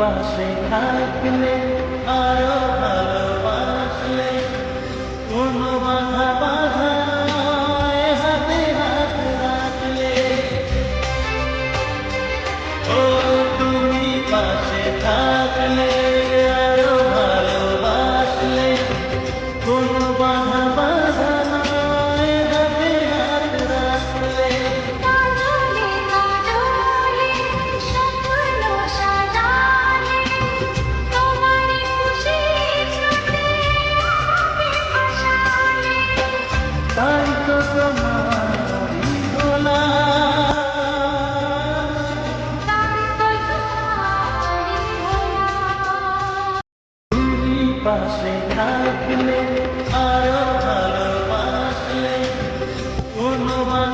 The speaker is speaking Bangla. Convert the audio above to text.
পাশে থাকলে আরও পাশে থাকলে আরও ভালোবাসলে অনুমান